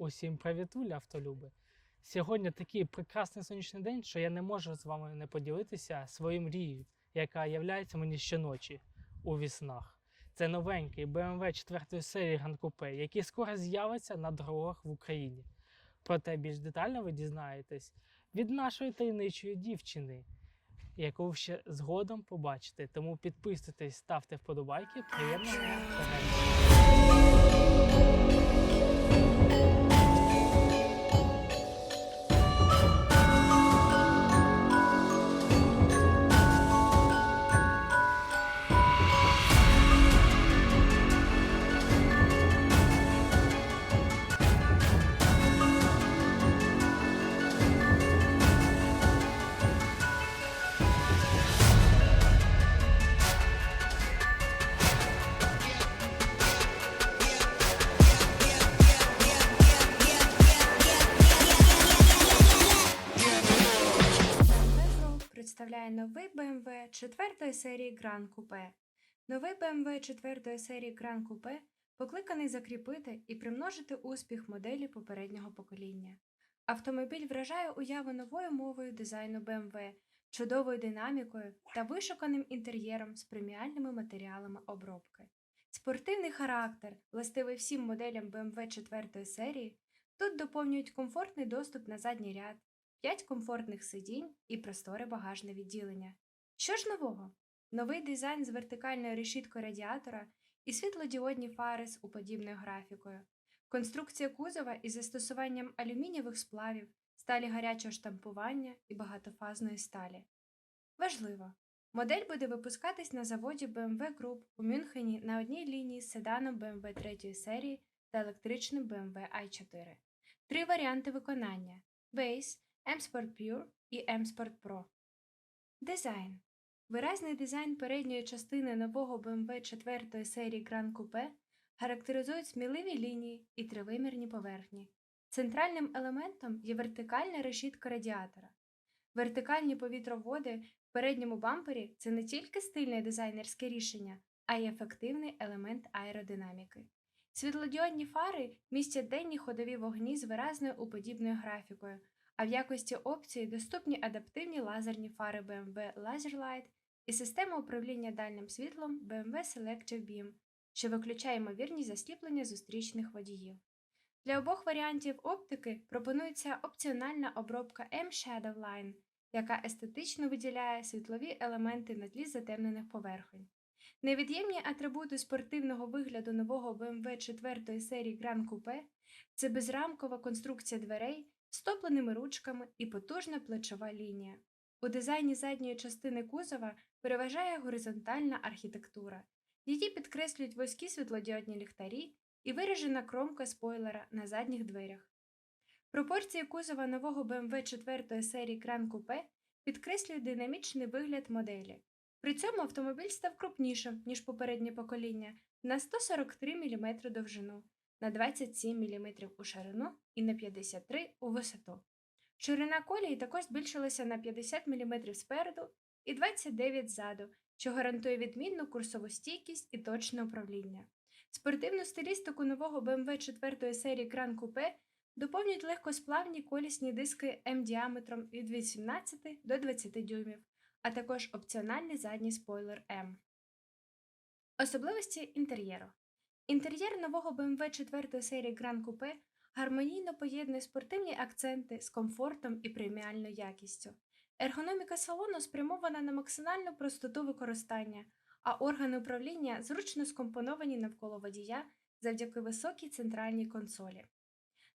Усім привітулі, автолюби! Сьогодні такий прекрасний сонячний день, що я не можу з вами не поділитися своєю мрією, яка являється мені щоночі у віснах. Це новенький BMW 4 серії Coupe, який скоро з'явиться на дорогах в Україні. Проте більш детально ви дізнаєтесь від нашої таємничої дівчини, яку ви ще згодом побачите. Тому підписуйтесь, ставте вподобайки. Приємного! Представляє новий BMW 4 серії Grand Coupe. Новий BMW 4 серії Grand Coupe покликаний закріпити і примножити успіх моделі попереднього покоління. Автомобіль вражає уяву новою мовою дизайну BMW, чудовою динамікою та вишуканим інтер'єром з преміальними матеріалами обробки. Спортивний характер, властивий всім моделям BMW 4 серії, тут доповнюють комфортний доступ на задній ряд. 5 комфортних сидінь і просторе багажне відділення. Що ж нового? Новий дизайн з вертикальною решіткою радіатора і світлодіодні фари з уподібною графікою, конструкція кузова із застосуванням алюмінієвих сплавів, сталі гарячого штампування і багатофазної сталі. Важливо! Модель буде випускатись на заводі BMW Group у Мюнхені на одній лінії з седаном BMW 3 серії та електричним BMW i4. Три варіанти виконання: Base, M-Sport Pure і M-Sport Pro. Дизайн. Виразний дизайн передньої частини нового BMW 4 серії Grand Coupe характеризують сміливі лінії і тривимірні поверхні. Центральним елементом є вертикальна решітка радіатора. Вертикальні повітроводи в передньому бампері це не тільки стильне дизайнерське рішення, а й ефективний елемент аеродинаміки. Світлодіодні фари містять денні ходові вогні з виразною уподібною графікою, а в якості опції доступні адаптивні лазерні фари BMW Laserlight і система управління дальнім світлом BMW Selective Beam, що виключає ймовірність засліплення зустрічних водіїв. Для обох варіантів оптики пропонується опціональна обробка M-Shadow Line, яка естетично виділяє світлові елементи на тлі затемнених поверхонь. Невід'ємні атрибути спортивного вигляду нового BMW 4 серії Grand Coupe – це безрамкова конструкція дверей з топленими ручками і потужна плечова лінія. У дизайні задньої частини кузова переважає горизонтальна архітектура. Її підкреслюють вузькі світлодіодні ліхтарі і виражена кромка спойлера на задніх дверях. Пропорції кузова нового BMW 4 серії Grand Coupe підкреслюють динамічний вигляд моделі. При цьому автомобіль став крупнішим, ніж попереднє покоління, на 143 мм довжину, на 27 мм у ширину і на 53 у висоту. Ширина колії також збільшилася на 50 мм спереду і 29 ззаду, що гарантує відмінну курсову стійкість і точне управління. Спортивну стилістику нового BMW 4 серії Grand Coupe доповнюють легкосплавні колісні диски М діаметром від 18 до 20 дюймів, а також опціональний задній спойлер М. Особливості інтер'єру. Інтер'єр нового BMW 4 серії Grand Coupe гармонійно поєднує спортивні акценти з комфортом і преміальною якістю. Ергономіка салону спрямована на максимальну простоту використання, а органи управління зручно скомпоновані навколо водія завдяки високій центральній консолі.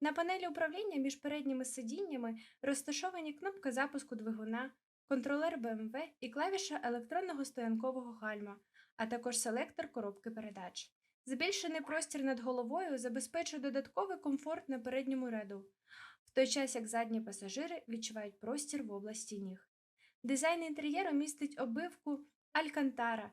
На панелі управління між передніми сидіннями розташовані кнопка запуску двигуна, контролер BMW і клавіша електронного стоянкового гальма, а також селектор коробки передач. Збільшений простір над головою забезпечує додатковий комфорт на передньому ряду, в той час як задні пасажири відчувають простір в області ніг. Дизайн інтер'єру містить обивку Алькантара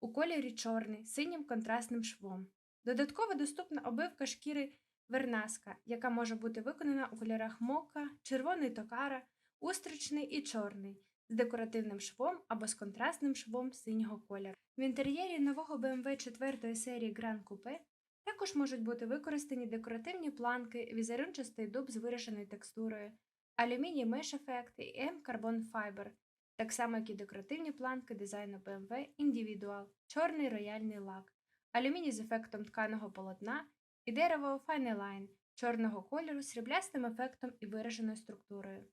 у кольорі чорний синім контрастним швом. Додатково доступна обивка шкіри Вернаска, яка може бути виконана у кольорах мока, червоний токара, устричний і чорний, з декоративним швом або з контрастним швом синього кольору. В інтер'єрі нового BMW 4 серії Grand Coupe Також можуть бути використані декоративні планки, візерунчастий дуб з вирішеною текстурою, алюміній меш ефект і М-Carbon Fiber, так само як і декоративні планки дизайну BMW Individual, чорний рояльний лак, алюміній з ефектом тканого полотна і дерево Fine Line чорного кольору з сріблястим ефектом і вираженою структурою.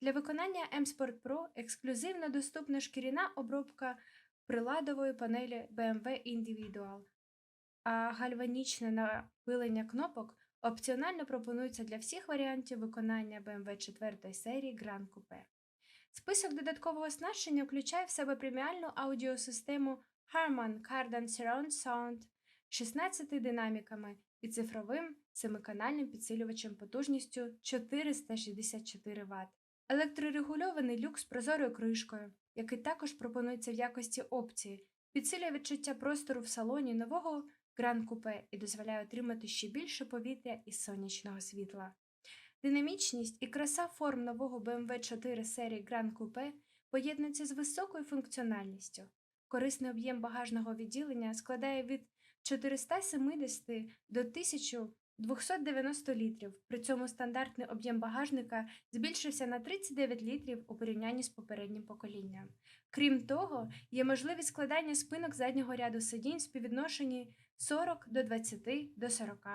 Для виконання M-Sport Pro ексклюзивно доступна шкіряна обробка приладової панелі BMW Individual, а гальванічне напилення кнопок опціонально пропонується для всіх варіантів виконання BMW 4 серії Grand Coupe. Список додаткового оснащення включає в себе преміальну аудіосистему Harman Kardon Surround Sound 16 динаміками і цифровим семиканальним підсилювачем потужністю 464 Вт. Електрорегульований люк з прозорою кришкою, який також пропонується в якості опції, підсилює відчуття простору в салоні нового Coupe і дозволяє отримати ще більше повітря і сонячного світла. Динамічність і краса форм нового BMW 4 серії Grand Coupe поєднуються з високою функціональністю. Корисний об'єм багажного відділення складає від 470 до 1290 літрів. При цьому стандартний об'єм багажника збільшився на 39 літрів у порівнянні з попереднім поколінням. Крім того, є можливість складання спинок заднього ряду сидінь в співвідношенні 40 до 20 до 40,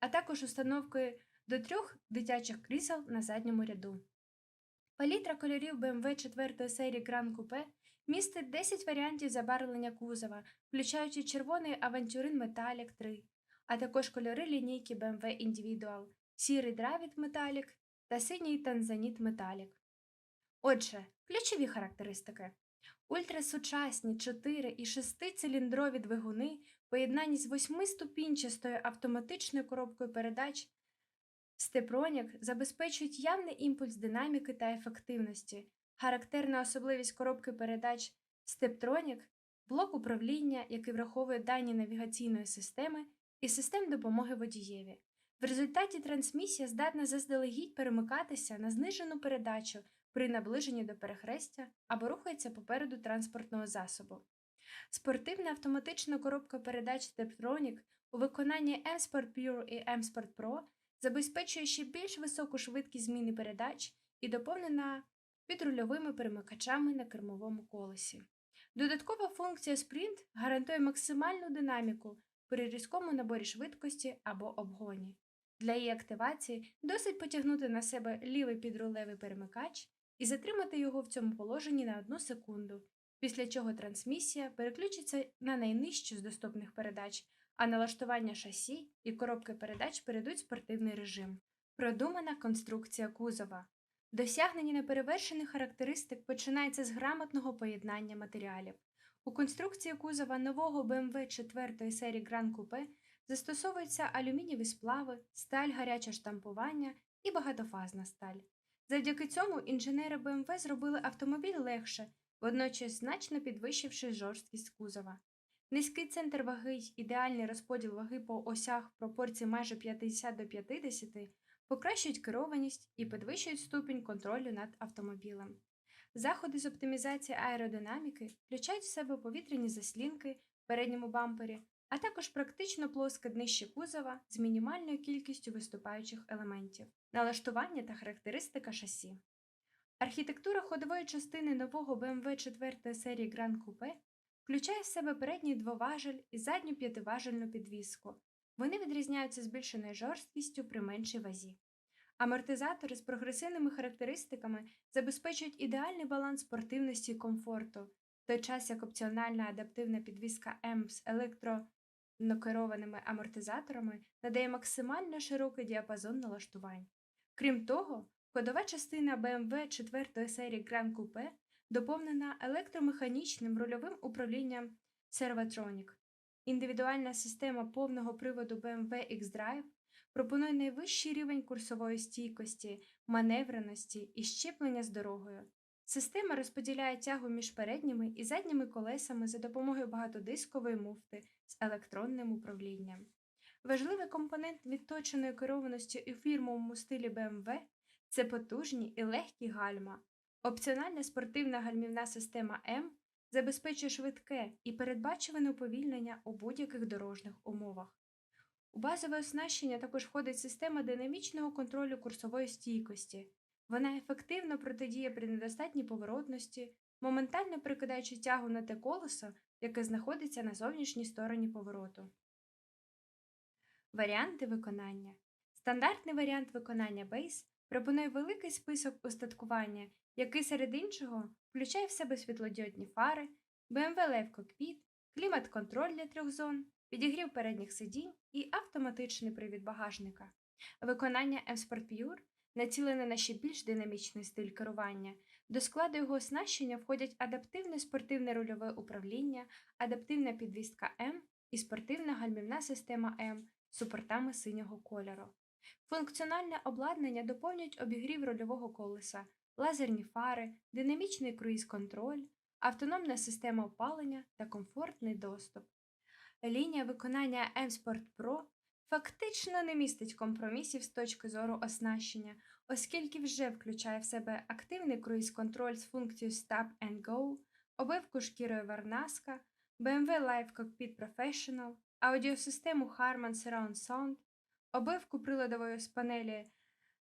а також установкою до трьох дитячих крісел на задньому ряду. Палітра кольорів BMW 4 серії Grand Coupe містить 10 варіантів забарвлення кузова, включаючи червоний Aventurin Metallic 3, а також кольори лінійки BMW Individual, сірий Dravit Metallic та синій Tanzanite Metallic. Отже, ключові характеристики. Ультрасучасні 4 і 6-циліндрові двигуни в поєднанні з 8-ступінчастою автоматичною коробкою передач Степронік забезпечують явний імпульс динаміки та ефективності. Характерна особливість коробки передач Стептронік блок управління, який враховує дані навігаційної системи і систем допомоги водієві. В результаті трансмісія здатна заздалегідь перемикатися на знижену передачу при наближенні до перехрестя або рухається попереду транспортного засобу. Спортивна автоматична коробка передач Steptronic у виконанні M-Sport Pure і M-Sport Pro забезпечує ще більш високу швидкість зміни передач і доповнена підрульовими перемикачами на кермовому колесі. Додаткова функція Sprint гарантує максимальну динаміку при різкому наборі швидкості або обгоні. Для її активації досить потягнути на себе лівий підрулевий перемикач і затримати його в цьому положенні на одну секунду, після чого трансмісія переключиться на найнижчу з доступних передач, а налаштування шасі і коробки передач перейдуть в спортивний режим. Продумана конструкція кузова. Досягнення неперевершених характеристик починається з грамотного поєднання матеріалів. У конструкції кузова нового BMW 4 серії Grand Coupe застосовуються алюмінієві сплави, сталь гаряче штампування і багатофазна сталь. Завдяки цьому інженери BMW зробили автомобіль легше, водночас значно підвищивши жорсткість кузова. Низький центр ваги й ідеальний розподіл ваги по осях в пропорції майже 50 до 50 покращують керованість і підвищують ступінь контролю над автомобілем. Заходи з оптимізації аеродинаміки включають в себе повітряні заслінки в передньому бампері, а також практично плоске днище кузова з мінімальною кількістю виступаючих елементів, налаштування та характеристика шасі. Архітектура ходової частини нового BMW 4 серії Grand Coupe включає в себе передній двоважель і задню п'ятиважельну підвіску. Вони відрізняються збільшеною жорсткістю при меншій вазі. Амортизатори з прогресивними характеристиками забезпечують ідеальний баланс спортивності і комфорту, в той час як опціональна адаптивна підвіска М з електронокерованими амортизаторами надає максимально широкий діапазон налаштувань. Крім того, ходова частина BMW 4 серії Grand Coupe доповнена електромеханічним рульовим управлінням Servotronic. Індивідуальна система повного приводу BMW X-Drive пропонує найвищий рівень курсової стійкості, маневреності і щеплення з дорогою. Система розподіляє тягу між передніми і задніми колесами за допомогою багатодискової муфти з електронним управлінням. Важливий компонент відточеної керованості у фірмовому стилі BMW – це потужні і легкі гальма. Опціональна спортивна гальмівна система М забезпечує швидке і передбачуване уповільнення у будь-яких дорожніх умовах. У базове оснащення також входить система динамічного контролю курсової стійкості. Вона ефективно протидіє при недостатній поворотності, моментально прикидаючи тягу на те колесо, яке знаходиться на зовнішній стороні повороту. Варіанти виконання. Стандартний варіант виконання Base пропонує великий список устаткування, який серед іншого включає в себе світлодіодні фари, BMW Live Cockpit, клімат-контроль для трьох зон, підігрів передніх сидінь і автоматичний привід багажника. Виконання M-Sport Pure націлене на ще більш динамічний стиль керування. До складу його оснащення входять адаптивне спортивне рульове управління, адаптивна підвістка М і спортивна гальмівна система М з супортами синього кольору. Функціональне обладнання доповнюють обігрів рульового колеса, лазерні фари, динамічний круїз-контроль, автономна система опалення та комфортний доступ. Лінія виконання M-Sport Pro фактично не містить компромісів з точки зору оснащення, оскільки вже включає в себе активний круїз-контроль з функцією Stop and Go, обивку шкірою Варнаска, BMW Live Cockpit Professional, аудіосистему Harman Surround Sound, обивку приладової з панелі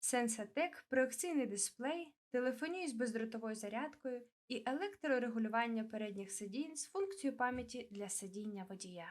Sensatec, проекційний дисплей, телефонію з бездротовою зарядкою і електрорегулювання передніх сидінь з функцією пам'яті для сидіння водія.